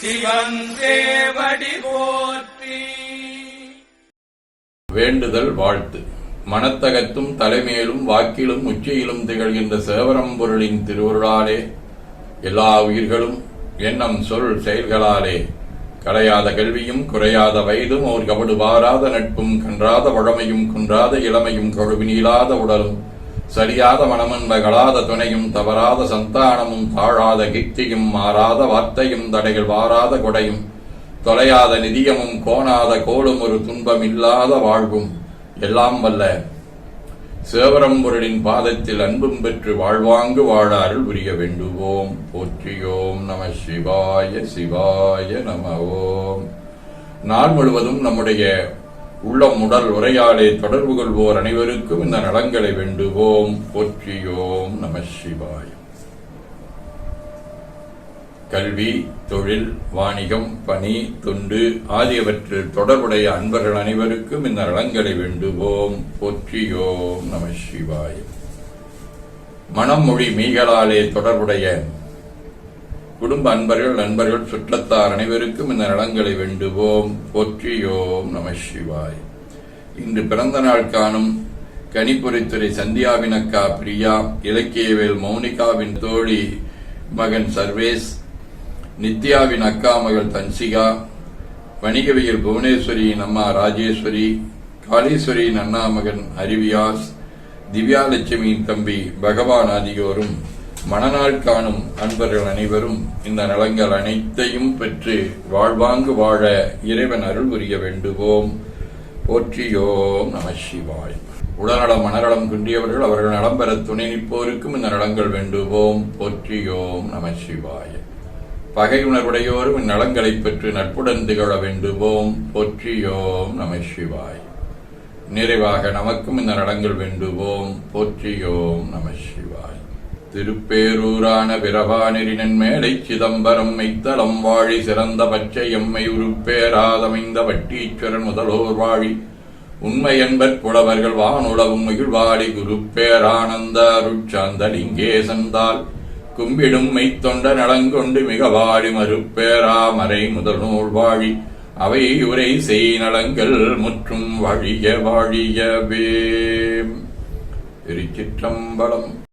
சிவன் போற்றி. வேண்டுதல் வாழ்த்து. மனத்தகத்தும் தலைமையிலும் வாக்கிலும் உச்சியிலும் திகழ்கின்ற சேவரம்பொருளின் திருவருளாலே எல்லா உயிர்களும் எண்ணம் சொல் செயல்களாலே களையாத கல்வியும் குறையாத வயதும் ஓர் கபடு வாராத நட்பும் கன்றாத வழமையும் குன்றாத இளமையும் கழுவினீளாத உடலும் சரியாத மனமன்பகளாத துணையும் தவறாத சந்தானமும் தாழாத கித்தியும் மாறாத வார்த்தையும் தடைகள் வாராத கொடையும் தொலையாத நிதியமும் கோணாத கோலும் ஒரு துன்பம் இல்லாத வாழ்வும் எல்லாம் வல்ல. சேவரம்பொருளின் பாதத்தில் அன்பும் பெற்று வாழ்வாங்கு வாழ அருள் புரிய வேண்டுவோம். போற்றியோம் நம சிவாய சிவாய நம ஓம். நாள் முழுவதும் நம்முடைய உள்ளம் உடல் உரையாடே தொடர்பு கொள்வோர் அனைவருக்கும் இந்த நலங்களை வேண்டுவோம். போற்றியோம் நம சிவாய். கல்வி தொழில் வாணிகம் பணி தொண்டு ஆகியவற்றில் தொடர்புடைய அன்பர்கள் அனைவருக்கும் இந்த நலங்களை வேண்டுவோம். போற்றியோம் நம சிவாய். மனம் மொழி மீகளாலே தொடர்புடைய குடும்ப அன்பர்கள் நண்பர்கள் சுற்றத்தார் அனைவருக்கும் இந்த நலங்களை வேண்டுவோம். போற்றியோம் நம சிவாய். இன்று பிறந்த நாள் காணும் கனிப்புரித்துறை சந்தியாவின் அக்கா பிரியா இலக்கியவேல் மௌனிகாவின் தோழி மகன் சர்வேஸ் நித்யாவின் அக்கா மகள் தன்சிகா வணிகவியல் புவனேஸ்வரியின் அம்மா ராஜேஸ்வரி காளீஸ்வரியின் அண்ணா மகன் அறிவியாஸ் திவ்யாலட்சுமியின் தம்பி பகவான் ஆகியோரும் மணநாள் காணும் அன்பர்கள் அனைவரும் இந்த நலங்கள் அனைத்தையும் பெற்று வாழ்வாங்கு வாழ இறைவன் அருள் புரிய வேண்டுவோம். போற்றியோம் நம சிவாய். உடல்நலம் மனநலம் குன்றியவர்கள் அவர்கள் நலம் பெற துணை நிற்போருக்கும் இந்த நலங்கள் வேண்டுவோம். போற்றியோம் நம சிவாய். பகை உணர்வுடையோரும் இந்நலங்களைப் பெற்று நட்புடன் திகழ வேண்டுவோம். போற்றியோம் நம சிவாய். நிறைவாக நமக்கும் இந்த நலங்கள் வேண்டுவோம். போற்றியோம் நம சிவாய். திருப்பேரூரான பிரபானெறினன் மேலை சிதம்பரம் மைத்தளம் வாழி சிறந்த பச்சை எம்மை உருப்பேராதமைந்த வட்டீஸ்வரன் முதலோர் வாழி. உண்மை என்பற் புலவர்கள் வானுளவும் மகிழ்வாடி குருப்பேரானந்த அருட்சாந்தலிங்கே சந்தால் கும்பிடும் மெய்த்தொண்ட நலங்கொண்டு மிக வாழி மறுப்பேரா மறை முதல் நூல் வாழி. அவை உரை செய் நலங்கள் முற்றும் வாழிய வாழியவே. திருச்சிற்றம்பலம்